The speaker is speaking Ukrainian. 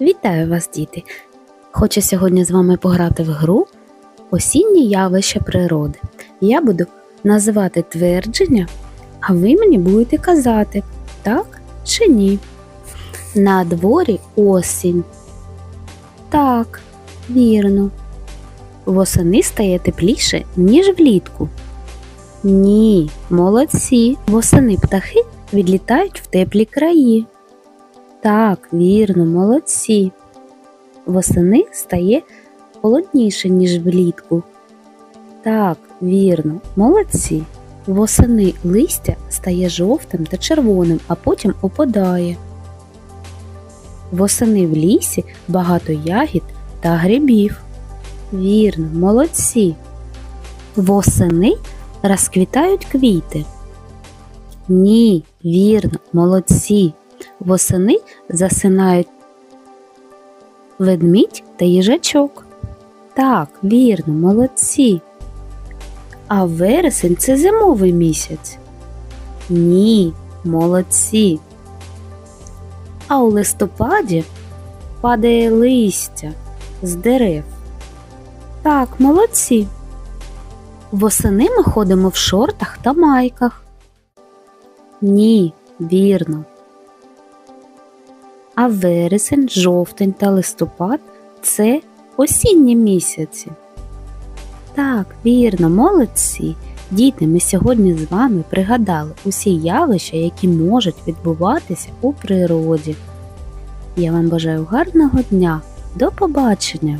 Вітаю вас, діти! Хочу сьогодні з вами пограти в гру Осінні явища природи. Я буду називати твердження, а ви мені будете казати, так чи ні. На дворі осінь. Так, вірно. Восени стає тепліше, ніж влітку. Ні, молодці. Восени птахи відлітають в теплі краї. Так, вірно, молодці. Восени стає холодніше, ніж влітку. Так, вірно, молодці. Восени листя стає жовтим та червоним, а потім опадає. Восени в лісі багато ягід та грибів. Вірно, молодці. Восени розквітають квіти. Ні, вірно, молодці. Восени засинають ведмідь та їжачок. Так, вірно, молодці. А вересень це зимовий місяць. Ні, молодці. А у листопаді падає листя з дерев. Так, молодці. Восени ми ходимо в шортах та майках. Ні, вірно. А вересень, жовтень та листопад це осінні місяці. Так, вірно, молодці. Діти, ми сьогодні з вами пригадали усі явища, які можуть відбуватися у природі. Я вам бажаю гарного дня. До побачення!